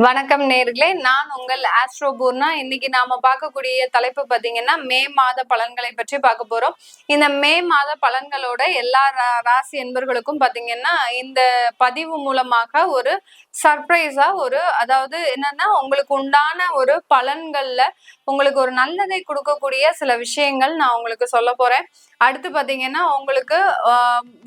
வணக்கம் நேர்களே. நான் உங்கள் ஆஸ்ட்ரோபூர்னா இன்னைக்கு நாம பார்க்கக்கூடிய தலைப்பு பார்த்தீங்கன்னா மே மாத பலன்களை பற்றி பார்க்க போறோம். இந்த மே மாத பலன்களோட எல்லா ரா- ராசி என்பர்களுக்கும் பார்த்தீங்கன்னா இந்த பதிவு மூலமாக ஒரு சர்ப்ரைஸா ஒரு அதாவது என்னன்னா உங்களுக்கு உண்டான ஒரு பலன்கள்ல உங்களுக்கு ஒரு நல்லதை கொடுக்கக்கூடிய சில விஷயங்கள் நான் உங்களுக்கு சொல்ல போறேன். அடுத்து பாத்தீங்கன்னா உங்களுக்கு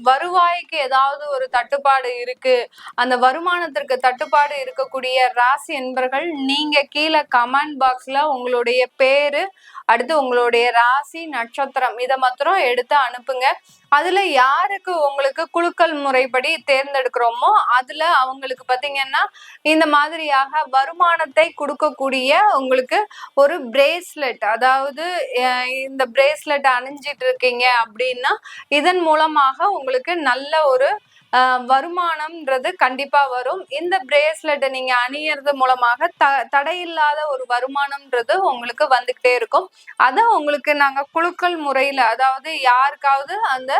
வருவாய்க்கு ஏதாவது ஒரு தட்டுப்பாடு இருக்கு. அந்த வருமானத்திற்கு தட்டுப்பாடு இருக்கக்கூடிய ராசி என்பர்கள் நீங்க கீழே கமெண்ட் பாக்ஸ்ல உங்களுடைய பேரு அடுத்து உங்களுடைய ராசி நட்சத்திரம் இதை மாத்திரம் எடுத்து அனுப்புங்க. அதுல யாருக்கு உங்களுக்கு குலுக்கல் முறைப்படி தேர்ந்தெடுக்கிறோமோ அதுல அவங்களுக்கு பாத்தீங்கன்னா இந்த மாதிரியாக வருமானத்தை கொடுக்கக்கூடிய உங்களுக்கு ஒரு பிரேஸ்லெட் அதாவது இந்த பிரேஸ்லெட் அணிஞ்சிட்டு இருக்கீங்க அப்படின்னா இதன் மூலமாக உங்களுக்கு நல்ல ஒரு வருமானம்ன்றது கண்டிப்பா வரும். இந்த பிரேஸ்லெட்டை நீங்க அணியறது மூலமாக த தடையில்லாத ஒரு வருமானம்ன்றது உங்களுக்கு வந்துகிட்டே இருக்கும். அதை உங்களுக்கு நாங்க குழுக்கள் முறையில அதாவது யாருக்காவது அந்த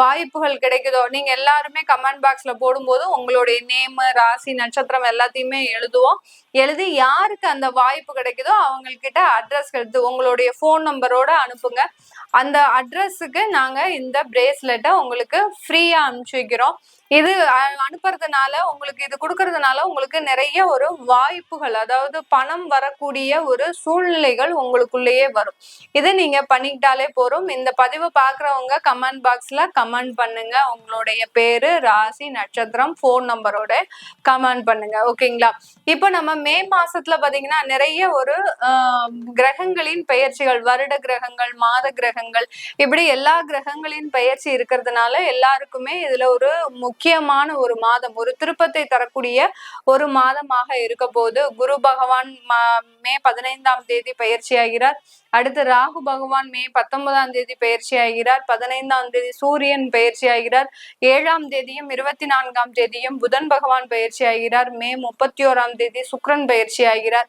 வாய்ப்புகள் கிடைக்குதோ நீங்க எல்லாருமே கமெண்ட் பாக்ஸ்ல போடும்போது உங்களுடைய நேம் ராசி நட்சத்திரம் எல்லாத்தையுமே எழுதுவோம். எழுதி யாருக்கு அந்த வாய்ப்பு கிடைக்குதோ அவங்கக்கிட்ட அட்ரஸ் எடுத்து உங்களுடைய ஃபோன் நம்பரோட அனுப்புங்க. அந்த அட்ரஸுக்கு நாங்க இந்த பிரேஸ்லெட்டை உங்களுக்கு ஃப்ரீயா அனுப்பிச்சு வைக்கிறோம். 있고요. இது அனுப்புறதுனால உங்களுக்கு இது கொடுக்கறதுனால உங்களுக்கு நிறைய ஒரு வாய்ப்புகள் அதாவது பணம் வரக்கூடிய ஒரு சூழ்நிலைகள் உங்களுக்குள்ளேயே வரும். இதை நீங்க பண்ணிக்கிட்டாலே போறோம் இந்த பதிவை பாக்குறவங்க கமெண்ட் பாக்ஸ்ல கமெண்ட் பண்ணுங்க. உங்களுடைய பேரு ராசி நட்சத்திரம் ஃபோன் நம்பரோட கமெண்ட் பண்ணுங்க. ஓகேங்களா? இப்போ நம்ம மே மாசத்துல பாத்தீங்கன்னா நிறைய ஒரு கிரகங்களின் பெயர்ச்சிகள் வருட கிரகங்கள் மாத கிரகங்கள் இப்படி எல்லா கிரகங்களின் பெயர்ச்சி இருக்கிறதுனால எல்லாருக்குமே இதுல ஒரு முக்கியமான ஒரு மாதம் ஒரு திருப்பத்தை தரக்கூடிய ஒரு மாதமாக இருக்க போது குரு பகவான் மே பதினைந்தாம் தேதி பயிற்சி ஆகிறார் அடுத்து ராகு பகவான் மே பத்தொன்பதாம் தேதி பயிற்சி ஆகிறார் பதினைந்தாம் தேதி சூரியன் பயிற்சி ஆகிறார் ஏழாம் தேதியும் இருபத்தி நான்காம் தேதியும் புதன் பகவான் பயிற்சி ஆகிறார் மே முப்பத்தி ஓராம் தேதி சுக்ரன் பயிற்சி ஆகிறார்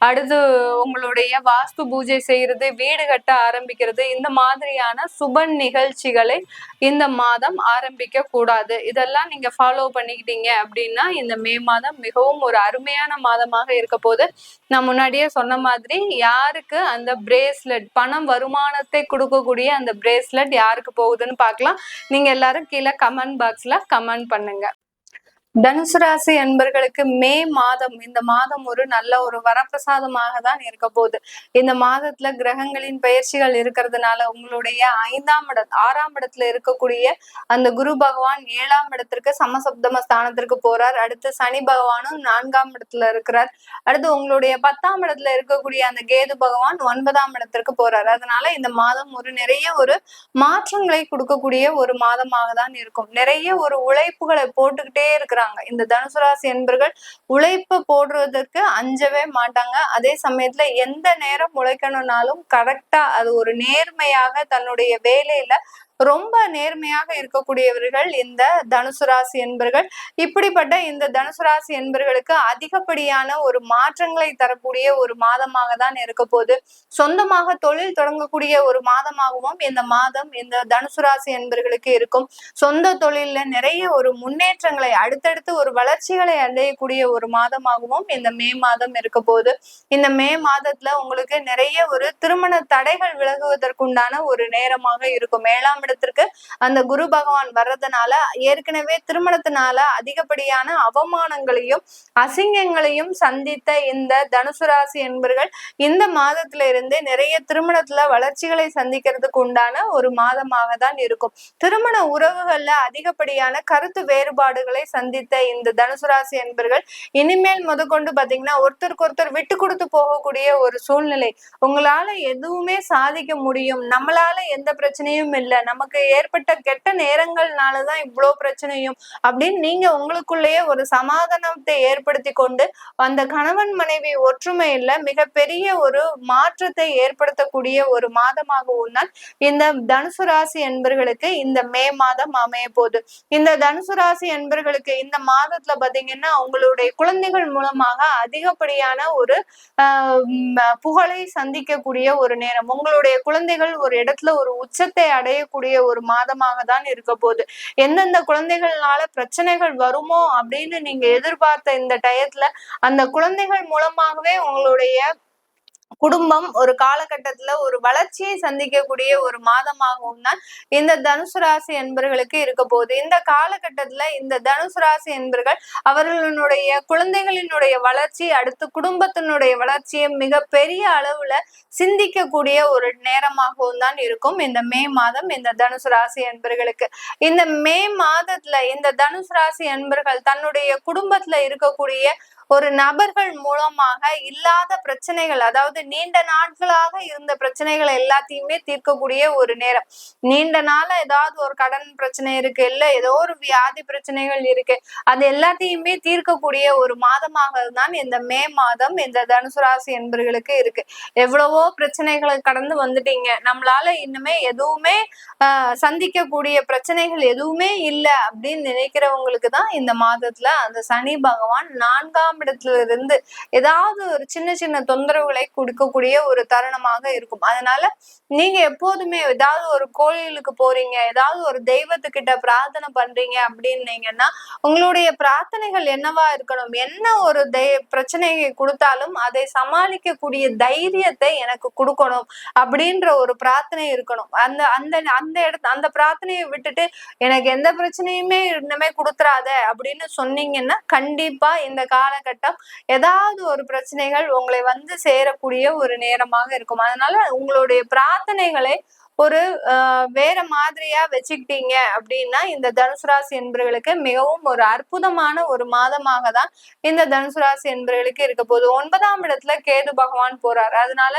அடுத்து உங்களுடைய வாஸ்து பூஜை செய்யறது வீடு கட்ட ஆரம்பிக்கிறது இந்த மாதிரியான சுப நிகழ்ச்சிகளை இந்த மாதம் ஆரம்பிக்க கூடாது இதெல்லாம் நீங்க ஃபாலோ பண்ணிக்கிட்டீங்க அப்படின்னா இந்த மே மாதம் மிகவும் ஒரு அருமையான மாதமாக இருக்க போது நான் முன்னாடியே சொன்ன மாதிரி யாருக்கு அந்த பிரேஸ்லெட் பணம் வருமானத்தை கொடுக்கக்கூடிய அந்த பிரேஸ்லெட் யாருக்கு போகுதுன்னு பார்க்கலாம். நீங்க எல்லாரும் கீழே கமெண்ட் பாக்ஸ்ல கமெண்ட் பண்ணுங்க. தனுசு ராசி அன்பர்களுக்கு மே மாதம் இந்த மாதம் ஒரு நல்ல ஒரு வரப்பிரசாதமாக தான் இருக்க போகுது. இந்த மாதத்துல கிரகங்களின் பயிற்சிகள் இருக்கிறதுனால உங்களுடைய ஐந்தாம் இடம் ஆறாம் இடத்துல இருக்கக்கூடிய அந்த குரு பகவான் ஏழாம் இடத்திற்கு சமசப்தம ஸ்தானத்திற்கு போறார். அடுத்து சனி பகவானும் நான்காம் இடத்துல இருக்கிறார். அடுத்து உங்களுடைய பத்தாம் இடத்துல இருக்கக்கூடிய அந்த கேது பகவான் ஒன்பதாம் இடத்திற்கு போறார். அதனால இந்த மாதம் ஒரு நிறைய ஒரு மாற்றங்களை கொடுக்கக்கூடிய ஒரு மாதமாக தான் இருக்கும். நிறைய ஒரு உழைப்புகளை போட்டுக்கிட்டே இருக்கிற இருக்கிறாங்க இந்த தனுசு ராசி என்பர்கள் உழைப்பு போடுறதற்கு அஞ்சவே மாட்டாங்க. அதே சமயத்துல எந்த நேரம் உழைக்கணும்னாலும் கரெக்டா அது ஒரு நேர்மையாக தன்னுடைய வேலையில ரொம்ப நேர்மையாக இருக்கக்கூடியவர்கள் இந்த தனுசு ராசி என்பர்கள். இப்படிப்பட்ட இந்த தனுசு ராசி என்பர்களுக்கு அதிகப்படியான ஒரு மாற்றங்களை தரக்கூடிய ஒரு மாதமாக தான் இருக்க போது சொந்தமாக தொழில் தொடங்கக்கூடிய ஒரு மாதமாகவும் இந்த மாதம் இந்த தனுசு ராசி என்பர்களுக்கு இருக்கும். சொந்த தொழில்ல நிறைய ஒரு முன்னேற்றங்களை அடுத்தடுத்து ஒரு வளர்ச்சிகளை அடையக்கூடிய ஒரு மாதமாகவும் இந்த மே மாதம் இருக்க போகுது. இந்த மே மாதத்துல உங்களுக்கு நிறைய ஒரு திருமண தடைகள் விலகுவதற்குண்டான ஒரு நேரமாக இருக்கும். ஏழாம் இடத்திற்கு அந்த குரு பகவான் வர்றதுனால ஏற்கனவே திருமணத்தினால அதிகப்படியான அவமானங்களையும் அசிங்கங்களையும் சந்தித்த இந்த தனுசு ராசி என்பர்கள் இந்த மாதத்துல இருந்து நிறைய திருமணத்துல வளர்ச்சிகளை சந்திக்கிறதுக்கு உண்டான ஒரு மாதமாக தான் இருக்கும். திருமண உறவுகள்ல அதிகப்படியான கருத்து வேறுபாடுகளை சந்தித்த இந்த தனுசு ராசி என்பர்கள் இனிமேல் முதற்கொண்டு பாத்தீங்கன்னா ஒருத்தருக்கு ஒருத்தர் விட்டு கொடுத்து போகக்கூடிய ஒரு சூழ்நிலை. உங்களால எதுவுமே சாதிக்க முடியும். நம்மளால எந்த பிரச்சனையும் இல்லை. நம்ம நமக்கு ஏற்பட்ட கெட்ட நேரங்கள்னாலதான் இவ்வளவு பிரச்சனையும் அப்படின்னு நீங்க உங்களுக்குள்ளேயே ஒரு சமாதானத்தை ஏற்படுத்தி கொண்டு அந்த கணவன் மனைவி ஒற்றுமையில மிகப்பெரிய ஒரு மாற்றத்தை ஏற்படுத்தக்கூடிய ஒரு மாதமாகவும் தான் இந்த தனுசு ராசி என்பர்களுக்கு இந்த மே மாதம் அமைய போகுது. இந்த தனுசு ராசி என்பர்களுக்கு இந்த மாதத்துல பாத்தீங்கன்னா உங்களுடைய குழந்தைகள் மூலமாக அதிகப்படியான ஒரு புகழை சந்திக்கக்கூடிய ஒரு நேரம். உங்களுடைய குழந்தைகள் ஒரு இடத்துல ஒரு உச்சத்தை அடையக்கூடிய ஒரு மாதமாக தான் இருக்க போகுது. எந்தெந்த குழந்தைகள்னால பிரச்சனைகள் வருமோ அப்படின்னு நீங்க எதிர்பார்த்த இந்த டயத்துல அந்த குழந்தைகள் மூலமாகவே உங்களுடைய குடும்பம் ஒரு காலகட்டத்துல ஒரு வளர்ச்சியை சந்திக்கக்கூடிய ஒரு மாதமாகவும் தான் இந்த தனுசு ராசி என்பர்களுக்கு இருக்க போகுது. இந்த காலகட்டத்துல இந்த தனுசு ராசி என்பர்கள் அவர்களுடைய குழந்தைகளினுடைய வளர்ச்சி அடுத்து குடும்பத்தினுடைய வளர்ச்சியை மிக பெரிய அளவுல சிந்திக்கக்கூடிய ஒரு நேரமாகவும் தான் இருக்கும் இந்த மே மாதம் இந்த தனுசு ராசி என்பர்களுக்கு. இந்த மே மாதத்துல இந்த தனுசு ராசி என்பர்கள் தன்னுடைய குடும்பத்துல இருக்கக்கூடிய ஒரு நபர்கள் மூலமாக இல்லாத பிரச்சனைகள் அதாவது நீண்ட நாட்களாக இருந்த பிரச்சனைகள் எல்லாத்தையுமே தீர்க்கக்கூடிய ஒரு நேரம். நீண்ட நாள ஏதாவது ஒரு கடன் பிரச்சனை இருக்கு இல்ல ஏதோ ஒரு வியாதி பிரச்சனைகள் இருக்கு அது எல்லாத்தையுமே தீர்க்கக்கூடிய ஒரு மாதமாக தான் இந்த மே மாதம் இந்த தனுசு ராசி என்பர்களுக்கு இருக்கு. எவ்வளவோ பிரச்சனைகளை கடந்து வந்துட்டீங்க. நம்மளால இன்னுமே எதுவுமே சந்திக்கக்கூடிய பிரச்சனைகள் எதுவுமே இல்லை அப்படின்னு நினைக்கிறவங்களுக்கு தான் இந்த மாதத்துல அந்த சனி பகவான் நான்காம் இடத்துல இருந்து ஏதாவது ஒரு சின்ன சின்ன தொந்தரவுகளை கொடுக்கக்கூடிய ஒரு தருணமாக இருக்கும். அதனால நீங்க எப்போதுமே ஏதாவது ஒரு கோயிலுக்கு போறீங்க ஏதாவது ஒரு தெய்வத்துக்கிட்ட பிரார்த்தனை பண்றீங்க அப்படின்னீங்கன்னா உங்களுடைய பிரார்த்தனைகள் என்னவா இருக்கணும்? என்ன ஒரு தெய் பிரச்சனையை கொடுத்தாலும் அதை சமாளிக்கக்கூடிய தைரியத்தை எனக்கு கொடுக்கணும் அப்படின்ற ஒரு பிரார்த்தனை இருக்கணும். அந்த அந்த அந்த இடத்து அந்த பிரார்த்தனையை விட்டுட்டு எனக்கு எந்த பிரச்சனையுமே இன்னமே கொடுத்துறாத அப்படின்னு சொன்னீங்கன்னா கண்டிப்பா இந்த காலகட்டம் ஏதாவது ஒரு பிரச்சனைகள் உங்களை வந்து சேரக்கூடிய ஒரு நேரமாக இருக்கும். அதனால உங்களுடைய பிரார்த்தனைகளை ஒரு வேற மாதிரியா வச்சுக்கிட்டீங்க அப்படின்னா இந்த தனுசு ராசி என்பர்களுக்கு மிகவும் ஒரு அற்புதமான ஒரு மாதமாக தான் இந்த தனுசு ராசி என்பர்களுக்கு இருக்க போகுது. ஒன்பதாம் இடத்துல கேது பகவான் போறாரு. அதனால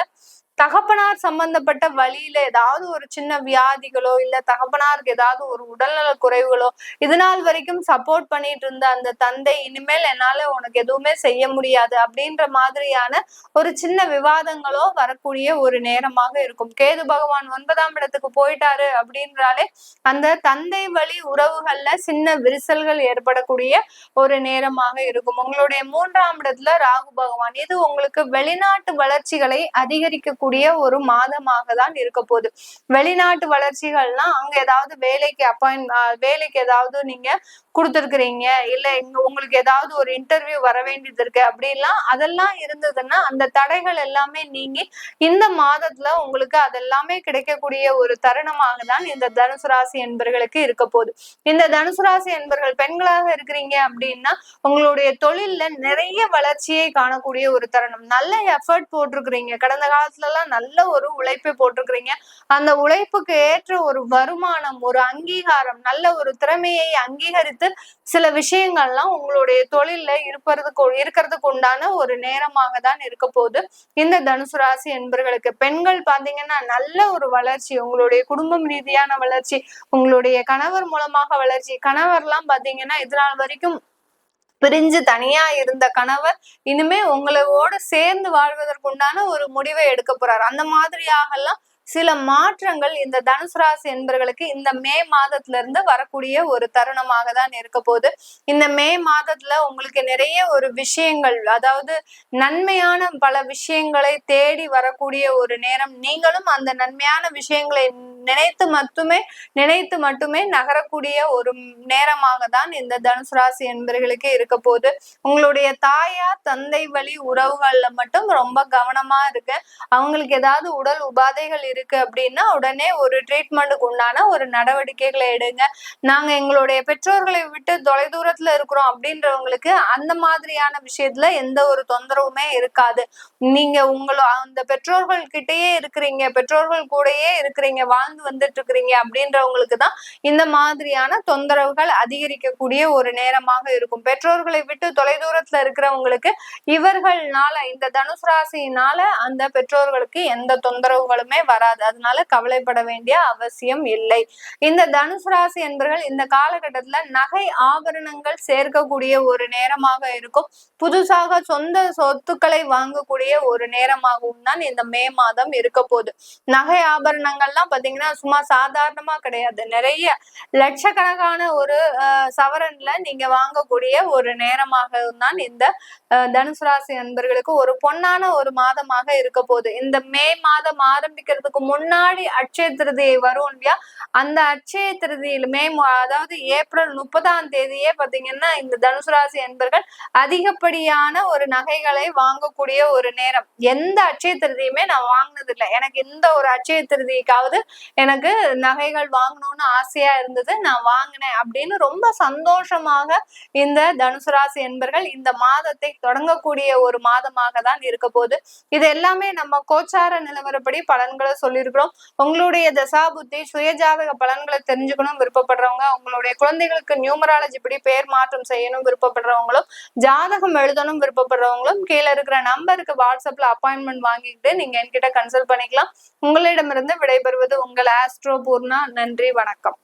தகப்பனார் சம்பந்தப்பட்ட வழியில ஏதாவது ஒரு சின்ன வியாதிகளோ இல்ல தகப்பனாருக்கு ஏதாவது ஒரு உடல்நல குறைவுகளோ இது நாள் வரைக்கும் சப்போர்ட் பண்ணிட்டு இருந்த அந்த தந்தை இனிமேல் என்னால உனக்கு எதுவுமே செய்ய முடியாது அப்படின்ற மாதிரியான ஒரு சின்ன விவாதங்களோ வரக்கூடிய ஒரு நேரமாக இருக்கும். கேது பகவான் ஒன்பதாம் இடத்துக்கு போயிட்டாரு அப்படின்றாலே அந்த தந்தை வழி உறவுகள்ல சின்ன விரிசல்கள் ஏற்படக்கூடிய ஒரு நேரமாக இருக்கும். உங்களுடைய மூன்றாம் இடத்துல ராகு பகவான். இது உங்களுக்கு வெளிநாட்டு வளர்ச்சிகளை அதிகரிக்கக்கூடிய கூடிய ஒரு மாதமாக தான் இருக்க போகுது. வெளிநாட்டு வளர்ச்சிகள்னா அங்க ஏதாவது வேலைக்கு அப்பாயின் வேலைக்கு ஏதாவது நீங்க கொடுத்துருக்குறீங்க இல்ல இங்க உங்களுக்கு ஏதாவது ஒரு இன்டர்வியூ வர வேண்டியது இருக்கு அப்படிலாம் அதெல்லாம் இருந்ததுன்னா அந்த தடைகள் எல்லாமே நீங்கி இந்த மாதத்துல உங்களுக்கு அதெல்லாமே கிடைக்கக்கூடிய ஒரு தருணமாக தான் இந்த தனுசு ராசி என்பர்களுக்கு இருக்க போகுது. இந்த தனுசு ராசி என்பர்கள் பெண்களாக இருக்கிறீங்க அப்படின்னா உங்களுடைய தொழில்ல நிறைய வளர்ச்சியை காணக்கூடிய ஒரு தருணம். நல்ல எஃபர்ட் போட்டிருக்கிறீங்க. கடந்த காலத்துல எல்லாம் நல்ல ஒரு உழைப்பை போட்டிருக்கிறீங்க. அந்த உழைப்புக்கு ஏற்ற ஒரு வருமானம் ஒரு அங்கீகாரம் நல்ல ஒரு திறமையை அங்கீகரித்து சில விஷயங்கள்லாம் உங்களுடைய தொழில்ல இருப்பதுக்கு இருக்கிறதுக்கு உண்டான ஒரு நேரமாக தான் இருக்க போகுது. இந்த தனுசு ராசி என்பர்களுக்கு பெண்கள் பாத்தீங்கன்னா நல்ல ஒரு வளர்ச்சி உங்களுடைய குடும்பம் ரீதியான வளர்ச்சி உங்களுடைய கணவர் மூலமாக வளர்ச்சி கணவர்லாம் பாத்தீங்கன்னா இதனால் வரைக்கும் பிரிஞ்சு தனியா இருந்த கணவர் இனிமே உங்களோட சேர்ந்து வாழ்வதற்குண்டான ஒரு முடிவை எடுக்க போறாரு. அந்த மாதிரியாக எல்லாம் சில மாற்றங்கள் இந்த தனுசு ராசி என்பர்களுக்கு இந்த மே மாதத்துல இருந்து வரக்கூடிய ஒரு தருணமாக தான் இருக்க போகுது. இந்த மே மாதத்துல உங்களுக்கு நிறைய ஒரு விஷயங்கள் அதாவது நன்மையான பல விஷயங்களை தேடி வரக்கூடிய ஒரு நேரம். நீங்களும் அந்த நன்மையான விஷயங்களை நினைத்து மட்டுமே நினைத்து மட்டுமே நகரக்கூடிய ஒரு நேரமாக தான் இந்த தனுசு ராசி என்பர்களுக்கு இருக்க போகுது. உங்களுடைய தாயா தந்தை வழி உறவுகள்ல மட்டும் ரொம்ப கவனமா இருக்கு. அவங்களுக்கு ஏதாவது உடல் உபாதைகள் இருக்கு அப்படின்னா உடனே ஒரு ட்ரீட்மெண்ட்டுக்கு உண்டான ஒரு நடவடிக்கைகளை எடுங்க. நாங்க எங்களுடைய பெற்றோர்களை விட்டு தொலைதூரத்துல இருக்கிறோம் அப்படின்றவங்களுக்கு அந்த மாதிரியான விஷயத்துல எந்த ஒரு தொந்தரவுமே இருக்காது. நீங்க உங்களோ அந்த பெற்றோர்கள் கிட்டயே இருக்கிறீங்க பெற்றோர்கள் கூடயே இருக்கிறீங்க வாழ்ந்து வந்துட்டு இருக்கிறீங்க அப்படின்றவங்களுக்கு தான் இந்த மாதிரியான தொந்தரவுகள் அதிகரிக்கக்கூடிய ஒரு நேரமாக இருக்கும். பெற்றோர்களை விட்டு தொலைதூரத்துல இருக்கிறவங்களுக்கு இவர்கள்னால இந்த தனுசு ராசியினால அந்த பெற்றோர்களுக்கு எந்த தொந்தரவுகளுமே வராது. கூடாது அதனால கவலைப்பட வேண்டிய அவசியம் இல்லை. இந்த தனுசு ராசி என்பர்கள் இந்த காலகட்டத்துல நகை ஆபரணங்கள் சேர்க்கக்கூடிய ஒரு நேரமாக இருக்கும். புதுசாக சொந்த சொத்துக்களை வாங்கக்கூடிய ஒரு நேரமாகவும் தான் இந்த மே மாதம் இருக்க போகுது. நகை ஆபரணங்கள்லாம் பாத்தீங்கன்னா சும்மா சாதாரணமா கிடையாது. நிறைய லட்சக்கணக்கான ஒரு சவரன்ல நீங்க வாங்கக்கூடிய ஒரு நேரமாக தான் இந்த தனுசு ராசி நண்பர்களுக்கு ஒரு பொன்னான ஒரு மாதமாக இருக்க போகுது. இந்த மே மாதம் ஆரம்பிக்கிறது அதுக்கு முன்னாடி அட்சய திருதியை வரும் இல்லையா? அந்த அட்சய திருதியில் மே அதாவது ஏப்ரல் முப்பதாம் தேதியே பாத்தீங்கன்னா இந்த தனுசு ராசி என்பர்கள் அதிகப்படியான ஒரு நகைகளை வாங்கக்கூடிய ஒரு நேரம். எந்த அட்சய திருதியுமே நான் வாங்கினது இல்லை எனக்கு இந்த ஒரு அட்சய திருதிக்காவது எனக்கு நகைகள் வாங்கணும்னு ஆசையா இருந்தது. நான் வாங்கினேன் அப்படின்னு ரொம்ப சந்தோஷமாக இந்த தனுசு ராசி என்பர்கள் இந்த மாதத்தை தொடங்கக்கூடிய ஒரு மாதமாக தான் இருக்க போகுது. இது எல்லாமே நம்ம கோச்சார நிலவரப்படி பலன்களை சொல்லியிருக்கிறோம். உங்களுடைய தசாபுத்தி சுயஜாதக பலன்களை தெரிஞ்சுக்கணும் விருப்பப்படுறவங்க உங்களுடைய குழந்தைகளுக்கு நியூமராலஜி படி பேர் மாற்றம் செய்யணும் விருப்பப்படுறவங்களும் ஜாதகம் எழுதணும் விருப்பப்படுறவங்களும் கீழே இருக்கிற நம்பருக்கு வாட்ஸ்அப்ல அப்பாயின்மெண்ட் வாங்கிக்கிட்டு நீங்க என்கிட்ட கன்சல்ட் பண்ணிக்கலாம். உங்களிடமிருந்து விடைபெறுவது உங்கள் ஆஸ்ட்ரோ பூர்ணா. நன்றி வணக்கம்.